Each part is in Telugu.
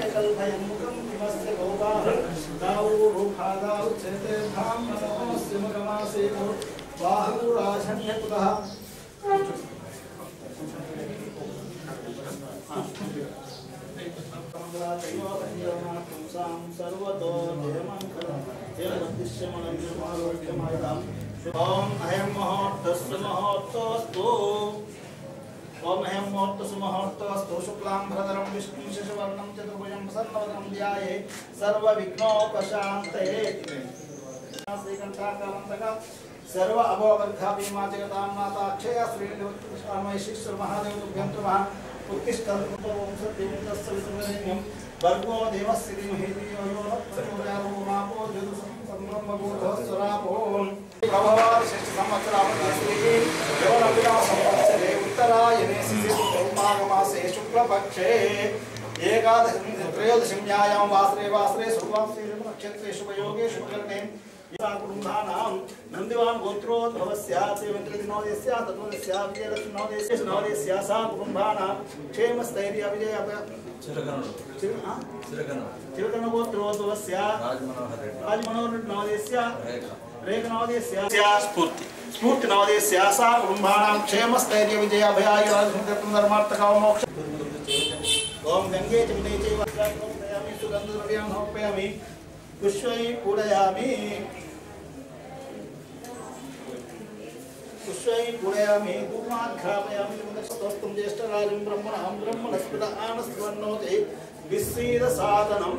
एतद्भयं मुखं किमस्य भोगादावूरुपादाौ चेते धां मनोस्य मुखमासेनो बाहुराजन्य कुतः सर्वतो जयमङ्गलं जयमतिश्यमलं निर्मारोग्यमायताम् ॐ अयं महोत्तस्य महोत्तोऽस्तु ओम ह्यं मुहूर्तसुमुहूर्तस्तु शुक्लां भरधरं विष्णुं शशवर्णं चतुर्भुजं प्रसन्नवदनं ध्याये सर्वविघ्नोपशान्तये। श्रीकण्ठाकालन्तका सर्व अभोवर्धापि मा जगतां माता अक्षया श्रीमहि श्रीश्वरमहादेवभ्यं नमः उत्तिष्ठं सत्यं भर्गो देवस्य धीमहि धियो यो न प्रचोदयात् मापो ज्योतिसंसम्भूतः स्वरापोन् प्रभवा षष्ठसंवत्सरावताश्री देवनविलासं उत्तरायणे शिशिरमासे शुक्लपक्षे एकादश त्रयोदशं न्यायां वासरे वासरे सुवासरेषु वयोगे शुक्लने कुटुम्बानां नन्दिवान् गोत्रोद्भव स्यात् मन्त्रिदिनोदय स्यात् तद्वद स्यात् विजयलक्ष्मीनोदय नोदय स्यात् सा कुटुम्बानां क्षेमस्थैर्य अभिजय चिरकर्णगोत्रोद्भव स्यात् राजमनोहर नोदय स्यात् रेखनोदय स्यात् स्फूर्ति स्फूर्तिनवदीस्यासा कुटुम्बाणां क्षेमस्थैर्य विजयाभयायुराजसंकृतं धर्मार्थकाव मोक्ष ॐ गङ्गे च विने चैव दयामि सुगन्धद्रव्यां समर्पयामि, पुष्पै पूरयामि पुष्पै पूरयामि धूमाघ्रापयामि स्वस्तं ज्येष्ठराजं ब्रह्मणां ब्रह्मणस्पृत आनस्वर्णोति विस्सीदसादनम्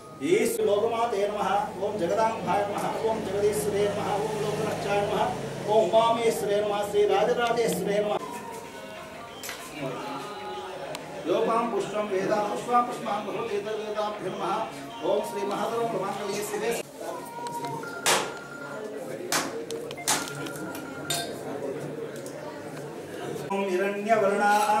ईश लोकमाते नम। ओं जगदाम्भाय नम। ओं जगदीश्वरे नम। ओं लोकरक्षाय नम। ओं उमामेश्वरे नम। श्री राजराजेश्वरे नम। लोपां पुष्पं वेदा पुष्पा पुष्पां भवति तद्वेदाभ्यं नमः ॐ श्रीमहादरो प्रमाणकवे सिदे हिरण्यवर्णाः।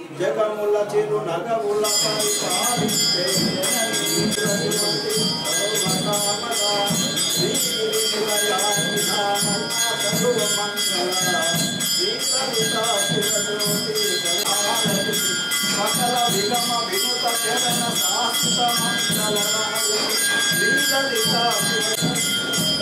జగముల చిరు నగముల పరిపాలించే ఇంద్రజ్యోతి సర్వకామదా విగమ వినుత చరణ శాశ్వత మంగళ శ్రీలలితా శివ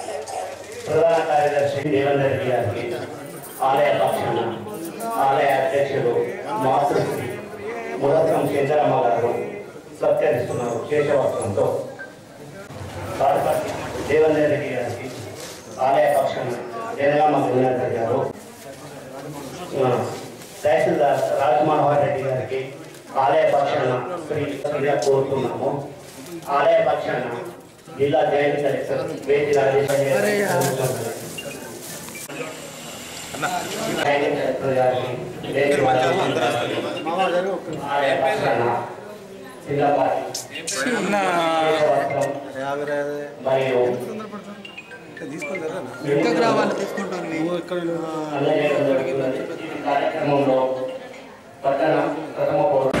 ప్రధాన కార్యదర్శి దేవేందర్ గారికి ఆలయ పక్షాన ఆలయ అధ్యక్షుడు మాతృశ్రీ మురత్నం చంద్రమ్మ గారు సత్కరిస్తున్నారు శేషవస్త్రంతో కాడపర్తి దేవేందర్ రెడ్డి గారికి ఆలయ పక్షాన జనగామ దేవేందర్ గారు తహసీల్దార్ రాజమనోహర్ రెడ్డి గారికి ఆలయ పక్షాన శ్రీ కోరుతున్నాము. ఆలయ పక్షాన జిల్లా జాయింట్ కలెక్టర్ వేది మరియు ఇంకా రావాలి తీసుకుంటాను కార్యక్రమంలో పట్టణ ప్రథమ పౌర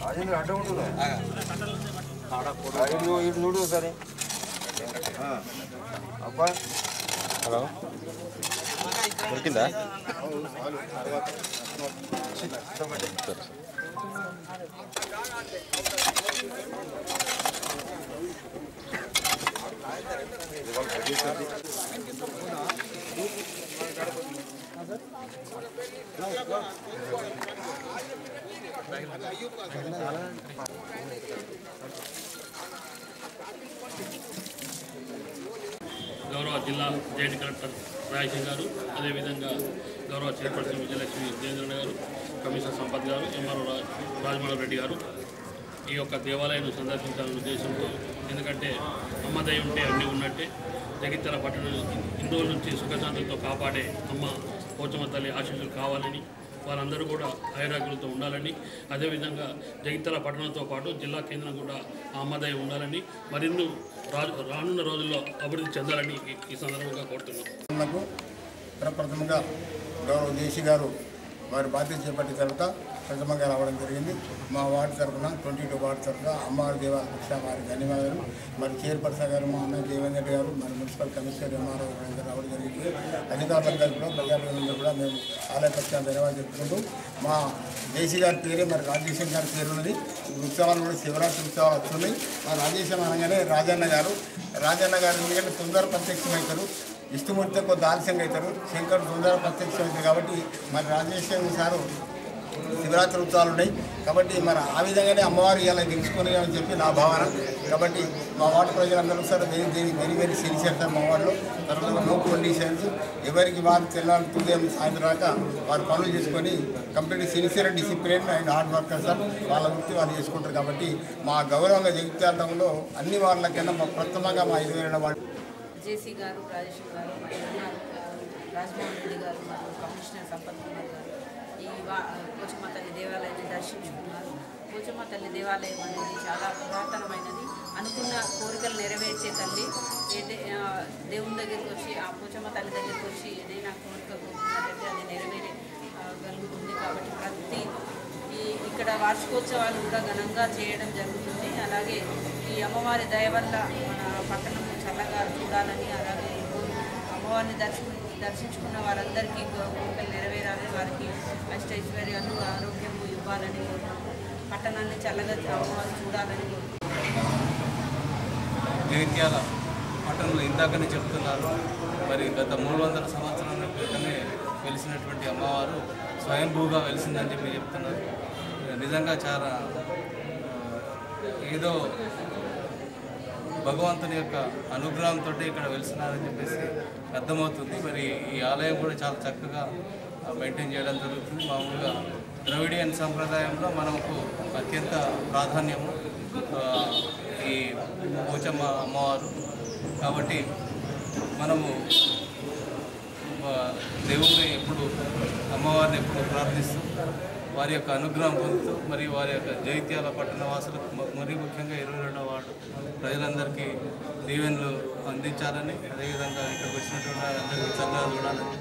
రాజేంద్ర అడ్డ ఉంటుందా ఐదు ఇటు చూడు సరే అబ్బా హలో దొరికిందా గౌరవ జిల్లా జాయింట్ కలెక్టర్ రాజశేఖర్ గారు అదేవిధంగా గౌరవ చైర్పర్సన్ విజయలక్ష్మి జయేంద్రన్ గారు కమిషనర్ సంపత్ గారు ఎంఆర్ఓ రాజమోహన్ రెడ్డి గారు. ఈ యొక్క దేవాలయాన్ని సందర్శించాలనే ఉద్దేశంతో ఎందుకంటే అమ్మ దయ ఉంటే అన్నీ ఉన్నట్టే జగిత్యాల పట్టణం ఇన్ని రోజుల నుంచి సుఖశాంతులతో కాపాడే అమ్మ పోచమ్మ తల్లి ఆశీస్సులు కావాలని వారందరూ కూడా ఆయురాగ్యులతో ఉండాలని అదేవిధంగా జగిత్యాల పట్టణంతో పాటు జిల్లా కేంద్రం కూడా ఆ ఉండాలని మరిన్ని రాజు రానున్న రోజుల్లో అభివృద్ధి చెందాలని ఈ- సందర్భంగా కోరుతున్నాం. ప్రప్రథమంగా గౌరవ దేశీ గారు వారి బాధ్యత చేపట్టిన తర్వాత ప్రథమంగా రావడం జరిగింది. మా వార్డు తరఫున ట్వంటీ టూ వార్డు తరఫున అమ్మవారి దేవాలయ పక్ష వారి ధన్యవాదాలు. మరి చైర్పర్సన్ గారు మా అన్న దేవేంద్ర గారు మరి మున్సిపల్ కమిషనర్ ఎంఆర్ఓ గారు రావడం జరిగింది. అధికారులందరూ కూడా ప్రజాప్రతినిధులు కూడా మేము ఆలయ పక్షాన్ని ధన్యవాదాలు చెప్పుకుంటూ మా దేశీ గారి పేరే మరి రాజేశం గారి పేరు ఉన్నది. ఉత్సవాలు కూడా శివరాత్రి ఉత్సవాలు వస్తున్నాయి. మా రాజేశం అనగానే రాజన్న గారు. రాజన్న గారు ఎందుకంటే తొందర ప్రత్యక్షమవుతారు విష్ణుమూర్తి కొంత ఆలస్యంగా అవుతారు. శంకర్ తొందర ప్రత్యక్షం అవుతారు కాబట్టి మరి రాజేశ్వరం సారు శివరాత్రి ఉత్సవాలు ఉన్నాయి. కాబట్టి మరి ఆ విధంగానే అమ్మవారు ఇలా గెలుచుకుని అని చెప్పి నా భావన. కాబట్టి మా వార్డు ప్రజలందరూ sir very very very very sincere sir మా వార్డులో. తర్వాత నో కండిషన్స్ ఎవరికి వారు తెల్లారి ఉదయం సాయంత్రం వారు పనులు చేసుకొని complete sincere discipline and hard worker sir వాళ్ళ వృత్తి వాళ్ళు చేసుకుంటారు. కాబట్టి మా గౌరవంగా జగిత్యాలంలో అన్ని వాళ్ళకన్నా మా ప్రథమంగా మా ఐదు వేల వాళ్ళు జేసీ గారు రాజేష్ గారు రాజమోహన్ రెడ్డి గారు కమిషనర్ సంపత్ కుమార్ గారు పోచమ్మ తల్లి దేవాలయాన్ని దర్శించుకున్నారు. పోచమ్మ తల్లి దేవాలయం అనేది చాలా పురాతనమైనది. అనుకున్న కోరికలు నెరవేర్చే తల్లి. ఏ దేవుని దగ్గరికి వచ్చి ఆ పోచమ్మ తల్లి దగ్గరికి వచ్చి ఏదైనా కోరిక కోరుకున్నట్లయితే అది నెరవేరే ఆ, కాబట్టి ప్రతి ఈ ఇక్కడ వార్షికోత్సవాలు కూడా ఘనంగా చేయడం జరుగుతుంది. అలాగే ఈ అమ్మవారి దయ వల్ల మన పట్టణం చల్లగా చూడాలని అలాగే అమ్మవారిని దర్శన దర్శించుకున్న వారందరికీ కోరికలు నెరవేరాలని వారికి అష్టైశ్వర్యాలు ఆరోగ్యము ఇవ్వాలని కోరుకుంటూ పట్టణాన్ని చల్లగా అమ్మవారు చూడాలని కోరుకుంటున్నాను జగిత్యాల పట్టణంలో ఇందాకనే చెప్తున్నారు. మరి గత మూడు వందల సంవత్సరాల క్రితమే వెలిసినటువంటి అమ్మవారు స్వయంభూగా వెలిసిందని చెప్పి చెప్తున్నారు. నిజంగా చాలా ఏదో భగవంతుని యొక్క అనుగ్రహంతో ఇక్కడ వెలిసినారని చెప్పేసి అర్థమవుతుంది. మరి ఈ ఆలయం కూడా చాలా చక్కగా మెయింటైన్ చేయడం జరుగుతుంది. మామూలుగా ద్రవిడియన్ సంప్రదాయంలో మనకు అత్యంత ప్రాధాన్యము ఈ పోచమ్మ అమ్మవారు. కాబట్టి మనము దేవుణ్ణి ఎప్పుడు అమ్మవారిని ఎప్పుడు ప్రార్థిస్తూ వారి యొక్క అనుగ్రహం పొందుతూ మరి వారి యొక్క జైత్యాల పట్టణ వాసులకు మరీ ముఖ్యంగా ఇరవై రెండవ వార్డు ప్రజలందరికీ దీవెనలు అందించాలని అదేవిధంగా ఇక్కడికి వచ్చినటువంటి అందరికీ చల్లగా చూడాలని